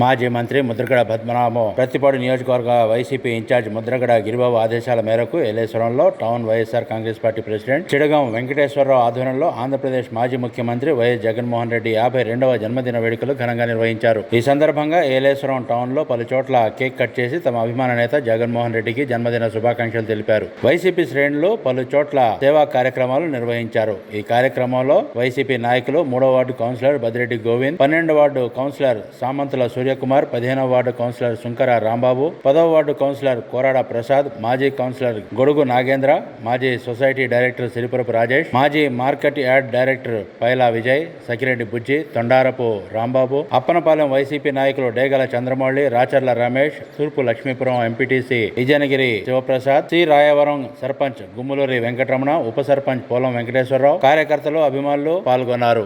మాజీ మంత్రి ముద్రగడ పద్మనాభం ప్రతిపాడు నియోజకవర్గ వైసీపీ ఇన్ఛార్జ్ ముద్రగడ గిరిబాబు ఆదేశాల మేరకు ఏలేశ్వరంలో town YSR Congress party president Chidagam Venkateswara Rao ఆధ్వర్యంలో ఆంధ్రప్రదేశ్ మాజీ ముఖ్యమంత్రి వైఎస్ జగన్మోహన్ రెడ్డి యాభై రెండవ జన్మదిన వేడుకలు ఘనంగా నిర్వహించారు. ఈ సందర్భంగా ఏలేశ్వరం టౌన్లో పలు చోట్ల కేక్ కట్ చేసి తమ అభిమాన నేత జగన్మోహన్ రెడ్డికి జన్మదిన శుభాకాంక్షలు తెలిపారు. వైసీపీ శ్రేణులు పలు చోట్ల సేవా కార్యక్రమాలు నిర్వహించారు. ఈ కార్యక్రమంలో వైసీపీ నాయకులు మూడో వార్డు కౌన్సిలర్ బదిరెడ్డి గోవింద్ పన్నెండు వార్డు కౌన్సిలర్ సామంతుల సూర్యకుమార్ పదిహేనవ వార్డు కౌన్సిలర్ శుంకర రాంబాబు పదవ వార్డు కౌన్సిలర్ కోరాడ ప్రసాద్ మాజీ కౌన్సిలర్ గొడుగు నాగేంద్ర మాజీ సొసైటీ డైరెక్టర్ సిరిపురపు రాజేష్ మాజీ market yard director Paila Vijay Sakireddy Bujji Tondarapu Rambabu Appanapalem YCP నాయకులు డేగల చంద్రమౌళి రాచర్ల రమేష్ తూర్పు లక్ష్మీపురం ఎంపీటీసీ విజయనగిరి శివప్రసాద్ సి రాయవరం సర్పంచ్ గుమ్ములూరి వెంకటరమణ ఉప సర్పంచ్ పోలం వెంకటేశ్వరరావు కార్యకర్తలు అభిమానులు పాల్గొన్నారు.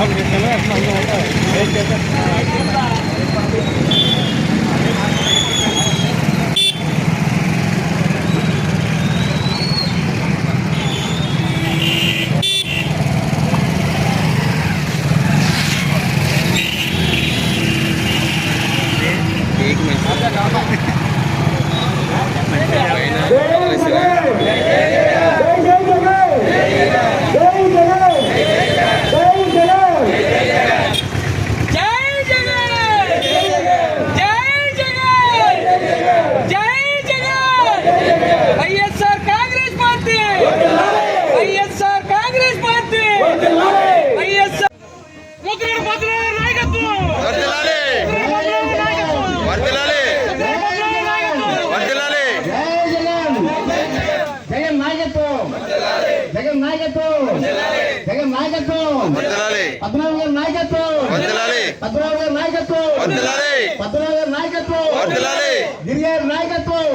हम जितने अपना होता है నాయకత్వం. జగన్ నాయకత్వం. జగన్ నాయకత్వం. పద్మనాభ గారి నాయకత్వం. పద్మనాభ గారి నాయకత్వం. పద్మనాభ గారి నాయకత్వం. గిరిగారి నాయకత్వం.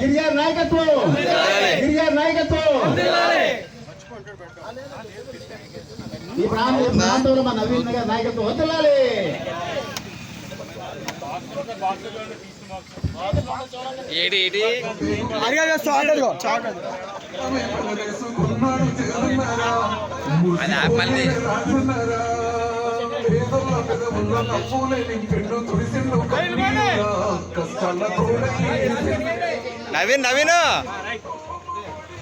గిరిగారి నాయకత్వం. గిరిగారి నాయకత్వం. ఈ ప్రాంతం ఈ ప్రాంతంలో మన నవీన్ గారి నాయకత్వం. వదిలాలి ఏడి ఏడి? అది ఆపమల్లి నవీన్ నవీన్.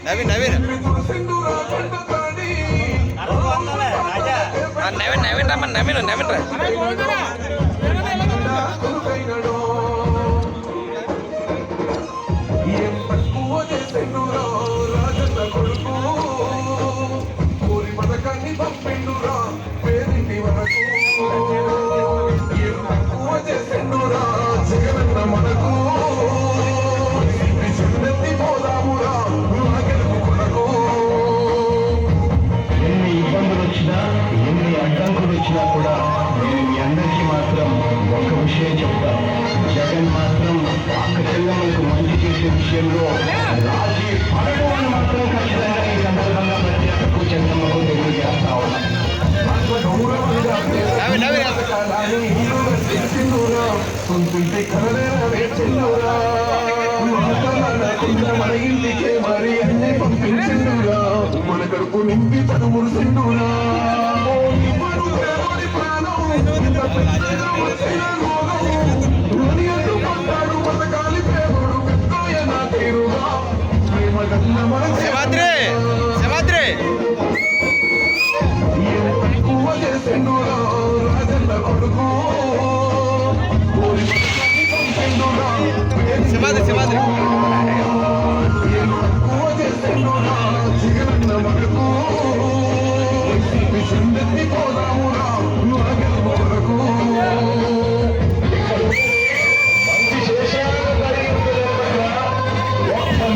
నవీన్ నవీన్. ఆ, నవీన్ నవీన్ రమ్మని నవీన్ నవీన్ రా. ఎన్ని అడ్డంకులు వచ్చినా కూడా నేను మీ అందరికీ మాత్రం ఒక విషయం చెప్తాను జగన్ మాత్రం ఖచ్చితంగా మనకు మంచి చేసే విషయంలో రాజీ పడడం అని మాత్రం ఖచ్చితంగా ఈ సందర్భంగా ప్రతి ఒక్కరు చంద్రమ్మకు తెలియజేస్తా ఉన్నాను మన ఇంటికే మరి అన్ని పంపించిండురా మన కడుపు నింపి తనుములు తిండురా శివాద్రి!